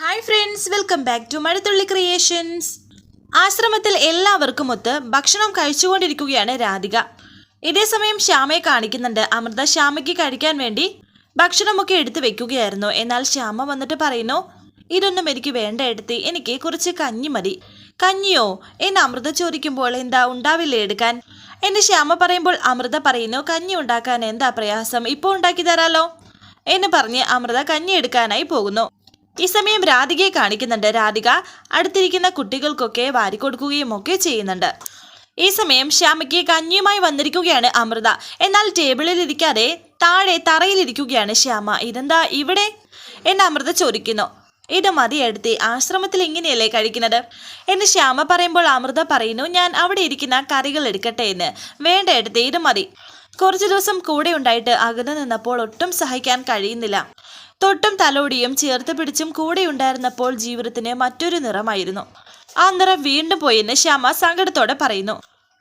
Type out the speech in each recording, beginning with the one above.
Hi friends welcome back to Mazhathulli creations ആശ്രമത്തിൽ എല്ലാവർക്കും ഒത്ത് ഭക്ഷണം കഴിച്ചുകൊണ്ടിരിക്കുകയാണ് രാധിക. ഇതേസമയം ശ്യാമയെ കാണിക്കുന്നുണ്ട്. അമൃത ശ്യാമയ്ക്ക് കഴിക്കാൻ വേണ്ടി ഭക്ഷണമൊക്കെ എടുത്തു വെക്കുകയായിരുന്നു. എന്നാൽ ശ്യാമ വന്നിട്ട് പറയുന്നു ഇതൊന്നും എനിക്ക് വേണ്ട എടുത്തി എനിക്ക് കുറച്ച് കഞ്ഞി മതി. കഞ്ഞിയോ? എന്ന് അമൃത ചോദിക്കുമ്പോൾ എന്താ ഉണ്ടാവില്ലേ എടുക്കാൻ? എന്ന് ശ്യാമ പറയുമ്പോൾ അമൃത പറയുന്നു കഞ്ഞി ഉണ്ടാക്കാൻ എന്താ പ്രയാസം? ഇപ്പോൾ ഉണ്ടാക്കി തരാലോ? എന്ന് പറഞ്ഞ് അമൃത കഞ്ഞി എടുക്കാനായി പോകുന്നു. ഈ സമയം രാധികയെ കാണിക്കുന്നുണ്ട്. രാധിക അടുത്തിരിക്കുന്ന കുട്ടികൾക്കൊക്കെ വാരിക്കൊടുക്കുകയും ഒക്കെ ചെയ്യുന്നുണ്ട്. ഈ സമയം ശ്യാമയ്ക്ക് കഞ്ഞിയുമായി വന്നിരിക്കുകയാണ് അമൃത. എന്നാൽ ടേബിളിൽ ഇരിക്കാതെ താഴെ തറയിലിരിക്കുകയാണ് ശ്യാമ. ഇതെന്താ ഇവിടെ? എന്ന് അമൃത ചോദിക്കുന്നു. ഇത് മതി എടുത്തി. ആശ്രമത്തിൽ ഇങ്ങനെയല്ലേ കഴിക്കുന്നത്? എന്ന് ശ്യാമ പറയുമ്പോൾ അമൃത പറയുന്നു ഞാൻ അവിടെ ഇരിക്കുന്ന കറികൾ എടുക്കട്ടെ എന്ന്. വേണ്ട എടുത്തി ഇത് മതി. കുറച്ചു ദിവസം കൂടെ ഉണ്ടായിട്ട് അകന്നു നിന്നപ്പോൾ ഒട്ടും സഹിക്കാൻ കഴിയുന്നില്ല. തൊട്ടും തലോടിയും ചേർത്ത് പിടിച്ചും കൂടെ ഉണ്ടായിരുന്നപ്പോൾ ജീവിതത്തിന് മറ്റൊരു നിറമായിരുന്നു. ആ നിറം വീണ്ടും പോയെന്ന് ശ്യാമ സങ്കടത്തോടെ പറയുന്നു.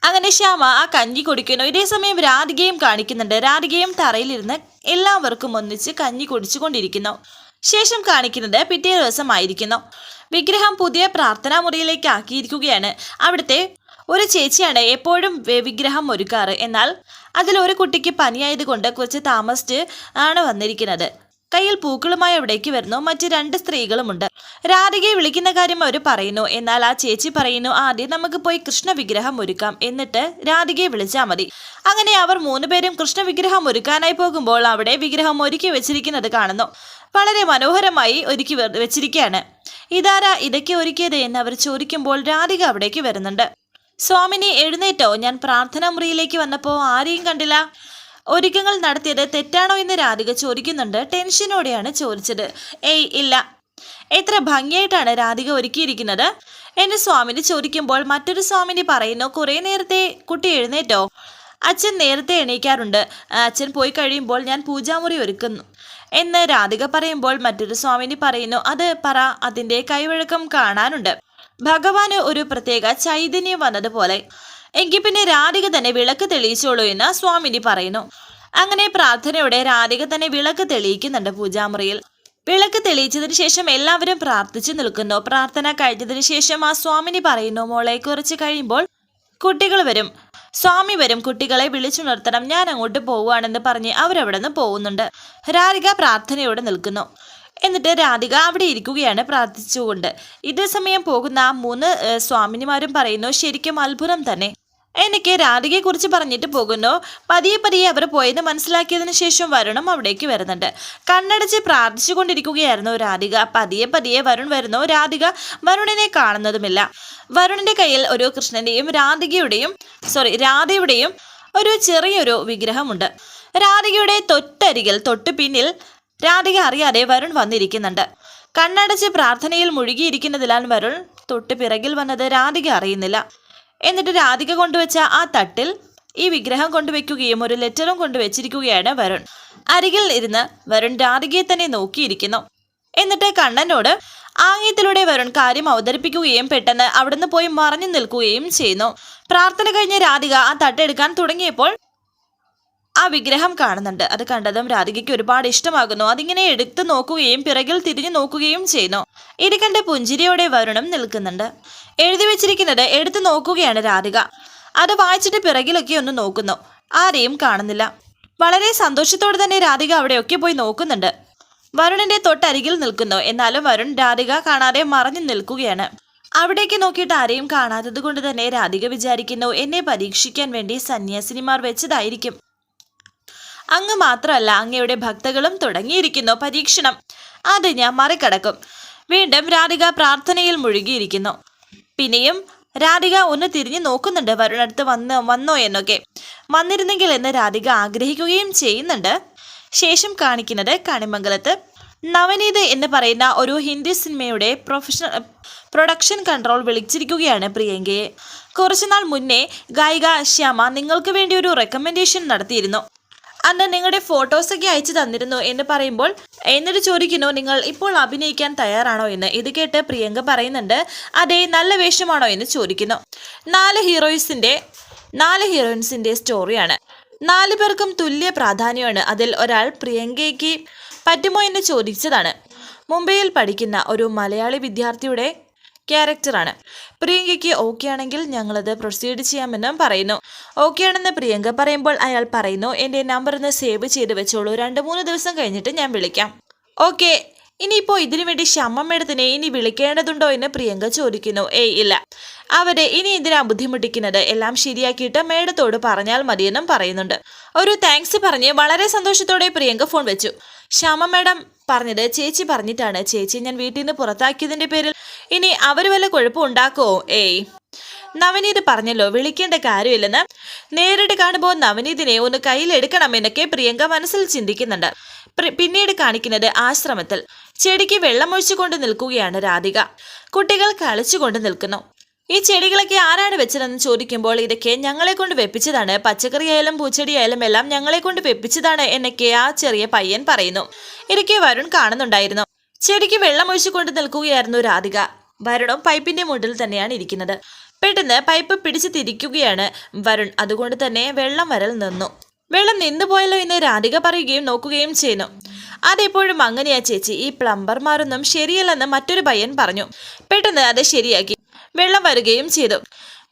അങ്ങനെ ശ്യാമ ആ കഞ്ഞി കുടിക്കുന്നു. ഇതേസമയം രാധികയും കാണിക്കുന്നുണ്ട്. രാധികയും തറയിലിരുന്ന് എല്ലാവർക്കും ഒന്നിച്ച് കഞ്ഞി കുടിച്ചുകൊണ്ടിരിക്കുന്നു. ശേഷം കാണിക്കുന്നത് പിറ്റേ ദിവസമായിരിക്കുന്നു. വിഗ്രഹം പുതിയ പ്രാർത്ഥനാ മുറിയിലേക്ക് ആക്കിയിരിക്കുകയാണ്. അവിടുത്തെ ഒരു ചേച്ചിയാണ് എപ്പോഴും വിഗ്രഹം ഒരുക്കാറ്. എന്നാൽ അതിൽ ഒരു കുട്ടിക്ക് പനിയായതുകൊണ്ട് കുറച്ച് താമസിച്ച് ആണ് വന്നിരിക്കുന്നത്. കയ്യിൽ പൂക്കളുമായി അവിടേക്ക് വരുന്നു. മറ്റ് രണ്ട് സ്ത്രീകളുമുണ്ട്. രാധികയെ വിളിക്കുന്ന കാര്യം അവർ പറയുന്നു. എന്നാൽ ആ ചേച്ചി പറയുന്നു ആദ്യം നമുക്ക് പോയി കൃഷ്ണ വിഗ്രഹം ഒരുക്കാം. എന്നിട്ട് രാധികയെ വിളിച്ചാൽ മതി. അങ്ങനെ അവർ മൂന്നുപേരും കൃഷ്ണ വിഗ്രഹം ഒരുക്കാനായി പോകുമ്പോൾ അവിടെ വിഗ്രഹം ഒരുക്കി വെച്ചിരിക്കുന്നത് കാണുന്നു. വളരെ മനോഹരമായി ഒരുക്കി വെച്ചിരിക്കുകയാണ് ഇതാരാ ഇതൊക്കെ ഒരുക്കിയത്? എന്ന് അവർ ചോദിക്കുമ്പോൾ രാധിക അവിടേക്ക് വരുന്നുണ്ട്. സ്വാമിനി എഴുന്നേറ്റോ. ഞാൻ പ്രാർത്ഥനാ മുറിയിലേക്ക് വന്നപ്പോൾ ആരെയും കണ്ടില്ല. ഒരുക്കങ്ങൾ നടത്തിയത് തെറ്റാണോ എന്ന് രാധിക ചോദിക്കുന്നുണ്ട്. ടെൻഷനോടെയാണ് ചോദിച്ചത്. ഏയ് ഇല്ല. എത്ര ഭംഗിയായിട്ടാണ് രാധിക ഒരുക്കിയിരിക്കുന്നത്. എന്റെ സ്വാമിനി ചോദിക്കുമ്പോൾ മറ്റൊരു സ്വാമിനി പറയുന്നു കുറേ നേരത്തെ കുട്ടി എഴുന്നേറ്റോ? അച്ഛൻ നേരത്തെ എണീക്കാറുണ്ട്. അച്ഛൻ പോയി കഴിയുമ്പോൾ ഞാൻ പൂജാമുറി ഒരുക്കുന്നു എന്ന് രാധിക പറയുമ്പോൾ മറ്റൊരു സ്വാമിനി പറയുന്നു അത് പറ അതിന്റെ കൈവഴക്കം കാണാനുണ്ട്. ഭഗവാന് ഒരു പ്രത്യേക ചൈതന്യം വന്നതുപോലെ. എങ്കിൽ പിന്നെ രാധിക തന്നെ വിളക്ക് തെളിയിച്ചോളൂ എന്ന് സ്വാമിനി പറയുന്നു. അങ്ങനെ പ്രാർത്ഥനയോടെ രാധിക തന്നെ വിളക്ക് തെളിയിക്കുന്നുണ്ട് പൂജാമുറിയിൽ. വിളക്ക് തെളിയിച്ചതിന് ശേഷം എല്ലാവരും പ്രാർത്ഥിച്ചു നിൽക്കുന്നു. പ്രാർത്ഥന കഴിഞ്ഞതിന് ശേഷം ആ സ്വാമിനി പറയുന്നു മോളെ കുറച്ച് കഴിയുമ്പോൾ കുട്ടികൾ വരും. സ്വാമി വരും. കുട്ടികളെ വിളിച്ചുണർത്തണം. ഞാൻ അങ്ങോട്ട് പോവുകയാണെന്ന് പറഞ്ഞ് അവരവിടെ നിന്ന് പോകുന്നുണ്ട്. രാധിക പ്രാർത്ഥനയോടെ നിൽക്കുന്നു. എന്നിട്ട് രാധിക അവിടെ ഇരിക്കുകയാണ് പ്രാർത്ഥിച്ചുകൊണ്ട്. ഇതേ സമയം പോകുന്ന മൂന്ന് സ്വാമിനിമാരും പറയുന്നു ശരിക്കും അത്ഭുതം തന്നെ. എനിക്ക് രാധികയെ കുറിച്ച് പറഞ്ഞിട്ട് പോകുന്നു. പതിയെ പതിയെ അവർ പോയെന്ന് മനസ്സിലാക്കിയതിനു ശേഷം വരുണം അവിടേക്ക് വരുന്നുണ്ട്. കണ്ണടച്ച് പ്രാർത്ഥിച്ചുകൊണ്ടിരിക്കുകയായിരുന്നു രാധിക. പതിയെ പതിയെ വരുൺ വരുന്നു. രാധിക വരുണിനെ കാണുന്നതുമില്ല. വരുണിന്റെ കയ്യിൽ ഒരു കൃഷ്ണന്റെയും രാധികയുടെയും സോറി രാധയുടെയും ഒരു ചെറിയൊരു വിഗ്രഹമുണ്ട്. രാധികയുടെ തൊട്ടരികിൽ തൊട്ടു പിന്നിൽ രാധിക അറിയാതെ വരുൺ വന്നിരിക്കുന്നുണ്ട്. കണ്ണടച്ച് പ്രാർത്ഥനയിൽ മുഴുകിയിരിക്കുന്നതിലാൽ വരുൺ തൊട്ട് പിറകിൽ വന്നത് രാധിക അറിയുന്നില്ല. എന്നിട്ട് രാധിക കൊണ്ടുവച്ച ആ തട്ടിൽ ഈ വിഗ്രഹം കൊണ്ടുവയ്ക്കുകയും ഒരു ലെറ്ററും കൊണ്ടുവച്ചിരിക്കുകയാണ് വരുൺ. അരികിൽ ഇരുന്ന് വരുൺ രാധികയെ തന്നെ നോക്കിയിരിക്കുന്നു. എന്നിട്ട് കണ്ണനോട് ആംഗ്യത്തിലൂടെ വരുൺ കാര്യം അവതരിപ്പിക്കുകയും പെട്ടെന്ന് അവിടുന്ന് പോയി മറഞ്ഞു നിൽക്കുകയും ചെയ്യുന്നു. പ്രാർത്ഥന കഴിഞ്ഞ രാധിക ആ തട്ടെടുക്കാൻ തുടങ്ങിയപ്പോൾ ആ വിഗ്രഹം കാണുന്നുണ്ട്. അത് കണ്ടതും രാധികയ്ക്ക് ഒരുപാട് ഇഷ്ടമാകുന്നു. അതിങ്ങനെ എടുത്തു നോക്കുകയും പിറകിൽ തിരിഞ്ഞു നോക്കുകയും ചെയ്യുന്നു. ഇത് കണ്ട് പുഞ്ചിരിയോടെ വരുണം നിൽക്കുന്നുണ്ട്. എഴുതി വെച്ചിരിക്കുന്നത് എടുത്തു നോക്കുകയാണ് രാധിക. അത് വായിച്ചിട്ട് പിറകിലൊക്കെ ഒന്ന് നോക്കുന്നു. ആരെയും കാണുന്നില്ല. വളരെ സന്തോഷത്തോടെ തന്നെ രാധിക അവിടെയൊക്കെ പോയി നോക്കുന്നുണ്ട്. വരുണിന്റെ തൊട്ടരികിൽ നിൽക്കുന്നു. എന്നാലും വരുൺ രാധിക കാണാതെ മറഞ്ഞു നിൽക്കുകയാണ്. അവിടേക്ക് നോക്കിയിട്ട് ആരെയും കാണാത്തത് കൊണ്ട് തന്നെ രാധിക വിചാരിക്കുന്നു എന്നെ പരീക്ഷിക്കാൻ വേണ്ടി സന്യാസിനിമാർ വെച്ചതായിരിക്കും. അങ്ങ് മാത്രമല്ല അങ്ങയുടെ ഭക്തകളും തുടങ്ങിയിരിക്കുന്നു പരീക്ഷണം. അത് ഞാൻ മറികടക്കും. വീണ്ടും രാധിക പ്രാർത്ഥനയിൽ മുഴുകിയിരിക്കുന്നു. പിന്നെയും രാധിക ഒന്ന് തിരിഞ്ഞു നോക്കുന്നുണ്ട് വരുണടുത്ത് വന്ന് വന്നോ എന്നൊക്കെ. വന്നിരുന്നെങ്കിൽ എന്ന് രാധിക ആഗ്രഹിക്കുകയും ചെയ്യുന്നുണ്ട്. ശേഷം കാണിക്കുന്നത് കണിമംഗലത്ത്. നവനീത് എന്ന് പറയുന്ന ഒരു ഹിന്ദി സിനിമയുടെ പ്രൊഫഷണൽ പ്രൊഡക്ഷൻ കൺട്രോൾ വിളിച്ചിരിക്കുകയാണ് പ്രിയങ്കയെ. കുറച്ചുനാൾ മുന്നേ ഗായിക ശ്യാമ നിങ്ങൾക്ക് വേണ്ടി ഒരു റെക്കമെൻഡേഷൻ നടത്തിയിരുന്നു. അന്ന് നിങ്ങളുടെ ഫോട്ടോസൊക്കെ അയച്ചു തന്നിരുന്നു എന്ന് പറയുമ്പോൾ എന്നിട്ട് ചോദിക്കുന്നു നിങ്ങൾ ഇപ്പോൾ അഭിനയിക്കാൻ തയ്യാറാണോ? എന്ന്. ഇത് കേട്ട് പ്രിയങ്ക പറയുന്നുണ്ട് അതെ നല്ല വേഷമാണോ? എന്ന് ചോദിക്കുന്നു. നാല് ഹീറോയിൻസിന്റെ നാല് ഹീറോയിൻസിന്റെ സ്റ്റോറിയാണ് നാല് പേർക്കും തുല്യ പ്രാധാന്യമാണ് അതിൽ ഒരാൾ പ്രിയങ്കയ്ക്ക് പറ്റുമോ എന്ന് ചോദിച്ചതാണ്. മുംബൈയിൽ പഠിക്കുന്ന ഒരു മലയാളി വിദ്യാർത്ഥിയുടെ ക്യാരക്ടറാണ്. പ്രിയങ്കയ്ക്ക് ഓക്കെ ആണെങ്കിൽ ഞങ്ങളത് പ്രൊസീഡ് ചെയ്യാമെന്നും പറയുന്നു. ഓക്കെ ആണെന്ന് പ്രിയങ്ക പറയുമ്പോൾ അയാൾ പറയുന്നു എന്റെ നമ്പർ ഒന്ന് സേവ് ചെയ്ത് വെച്ചോളൂ. രണ്ട് മൂന്ന് ദിവസം കഴിഞ്ഞിട്ട് ഞാൻ വിളിക്കാം. ഓക്കെ ഇനിയിപ്പോൾ ഇതിനു വേണ്ടി ശമ്മമ്മേടത്തിനെ ഇനി വിളിക്കേണ്ടതുണ്ടോ എന്ന് പ്രിയങ്ക ചോദിക്കുന്നു. ഏയ് ഇല്ല. അവരെ ഇനി എന്തിനാ ബുദ്ധിമുട്ടിക്കുന്നത്? എല്ലാം ശരിയാക്കിയിട്ട് മേഡത്തോട് പറഞ്ഞാൽ മതിയെന്നും പറയുന്നുണ്ട്. ഒരു താങ്ക്സ് പറഞ്ഞ് വളരെ സന്തോഷത്തോടെ പ്രിയങ്ക ഫോൺ വെച്ചു. ശ്യാമ മേഡം പറഞ്ഞത് ചേച്ചി പറഞ്ഞിട്ടാണ്. ചേച്ചി ഞാൻ വീട്ടിൽ നിന്ന് പുറത്താക്കിയതിന്റെ പേരിൽ ഇനി അവർ വല്ല കുഴപ്പം ഉണ്ടാക്കുമോ ഏയ്. നവനീത് പറഞ്ഞല്ലോ വിളിക്കേണ്ട കാര്യമില്ലെന്ന്. നേരിട്ട് കാണുമ്പോൾ നവനീതിനെ ഒന്ന് കയ്യിലെടുക്കണം എന്നൊക്കെ പ്രിയങ്ക മനസ്സിൽ ചിന്തിക്കുന്നുണ്ട്. പിന്നീട് കാണിക്കുന്നത് ആശ്രമത്തിൽ. ചെടിക്ക് വെള്ളമൊഴിച്ചുകൊണ്ട് നിൽക്കുകയാണ് രാധിക. കുട്ടികൾ കളിച്ചുകൊണ്ട് നിൽക്കുന്നു. ഈ ചെടികളൊക്കെ ആരാണ് വെച്ചതെന്ന് ചോദിക്കുമ്പോൾ ഇതൊക്കെ ഞങ്ങളെ കൊണ്ട് വെപ്പിച്ചതാണ്. പച്ചക്കറിയായാലും പൂച്ചെടിയായാലും എല്ലാം ഞങ്ങളെ കൊണ്ട് വെപ്പിച്ചതാണ് എന്നൊക്കെ ആ ചെറിയ പയ്യൻ പറയുന്നു. ഇതൊക്കെ വരുൺ കാണുന്നുണ്ടായിരുന്നു. ചെടിക്ക് വെള്ളമൊഴിച്ചുകൊണ്ട് നിൽക്കുകയായിരുന്നു രാധിക. വരുണും പൈപ്പിന്റെ മുട്ടിൽ തന്നെയാണ് ഇരിക്കുന്നത്. പെട്ടെന്ന് പൈപ്പ് പിടിച്ച് തിരിക്കുകയാണ് വരുൺ. അതുകൊണ്ട് തന്നെ വെള്ളം വരൽ നിന്നു. വെള്ളം നിന്നുപോയല്ലോ എന്ന് രാധിക പറയുകയും നോക്കുകയും ചെയ്യുന്നു. അതെപ്പോഴും അങ്ങനെയാ ചേച്ചി. ഈ പ്ലംബർമാരൊന്നും ശരിയല്ലെന്ന് മറ്റൊരു പയ്യൻ പറഞ്ഞു. പെട്ടെന്ന് അത് ശരിയാക്കി. വെള്ളം വരുകയും ചെയ്തു.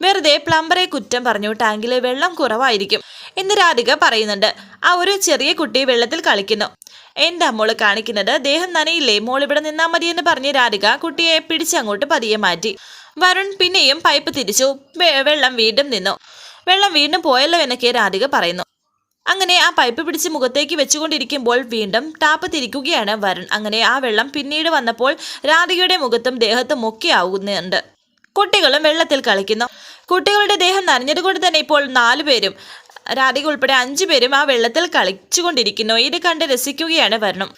വെറുതെ പ്ലംബറെ കുറ്റം പറഞ്ഞു. ടാങ്കിലെ വെള്ളം കുറവായിരിക്കും എന്ന് രാധിക പറയുന്നുണ്ട്. ആ ഒരു ചെറിയ കുട്ടി വെള്ളത്തിൽ കളിക്കുന്നു. എന്താ മോൾ കാണിക്കുന്നത്? ദേഹം നനയില്ലേ? മോൾ ഇവിടെ നിന്നാ മതിയെന്ന് പറഞ്ഞ് രാധിക കുട്ടിയെ പിടിച്ചങ്ങോട്ട് പതിയെ മാറ്റി. വരുൺ പിന്നെയും പൈപ്പ് തിരിച്ചു. വെള്ളം വീണ്ടും നിന്നു. വെള്ളം വീണ്ടും പോയല്ലോ എന്നൊക്കെ രാധിക പറയുന്നു. അങ്ങനെ ആ പൈപ്പ് പിടിച്ച് മുഖത്തേക്ക് വെച്ചുകൊണ്ടിരിക്കുമ്പോൾ വീണ്ടും ടാപ്പ് തിരിക്കുകയാണ് വരുൺ. അങ്ങനെ ആ വെള്ളം പിന്നീട് വന്നപ്പോൾ രാധികയുടെ മുഖത്തും ദേഹത്തും ഒക്കെ ആവുന്നുണ്ട്. കുട്ടികളും വെള്ളത്തിൽ കളിക്കുന്നു. കുട്ടികളുടെ ദേഹം നനഞ്ഞതുകൊണ്ട് തന്നെ ഇപ്പോൾ നാലുപേരും രാധിക ഉൾപ്പെടെ അഞ്ചു പേരും ആ വെള്ളത്തിൽ കളിച്ചുകൊണ്ടിരിക്കുന്നു. ഇത് കണ്ട് രസിക്കുകയാണ് വരണം.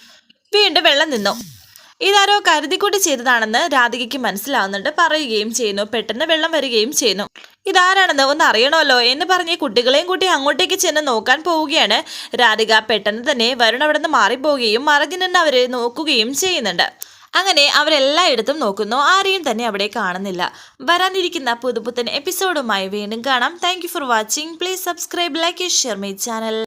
വീണ്ടും വെള്ളം നിന്നു. ഇതാരോ കരുതിക്കൂട്ടി ചെയ്തതാണെന്ന് രാധികയ്ക്ക് മനസ്സിലാവുന്നുണ്ട്. പറയുകയും ചെയ്യുന്നു. പെട്ടെന്ന് വെള്ളം വരികയും ചെയ്യുന്നു. ഇതാരാണെന്ന് ഒന്ന് അറിയണമല്ലോ എന്ന് പറഞ്ഞ് കുട്ടികളെയും കൂട്ടി അങ്ങോട്ടേക്ക് ചെന്ന് നോക്കാൻ പോവുകയാണ് രാധിക. പെട്ടെന്ന് തന്നെ വരുൺ അവിടെ നിന്ന് മാറിപ്പോവുകയും മറഞ്ഞു നിന്ന് അവരെ നോക്കുകയും ചെയ്യുന്നുണ്ട്. അങ്ങനെ അവരെല്ലായിടത്തും നോക്കുന്നു. ആരെയും തന്നെ അവിടെ കാണുന്നില്ല. വരാനിരിക്കുന്ന പുതുപുത്തൻ എപ്പിസോഡുമായി വീണ്ടും കാണാം. Thank for watching please subscribe like share my channel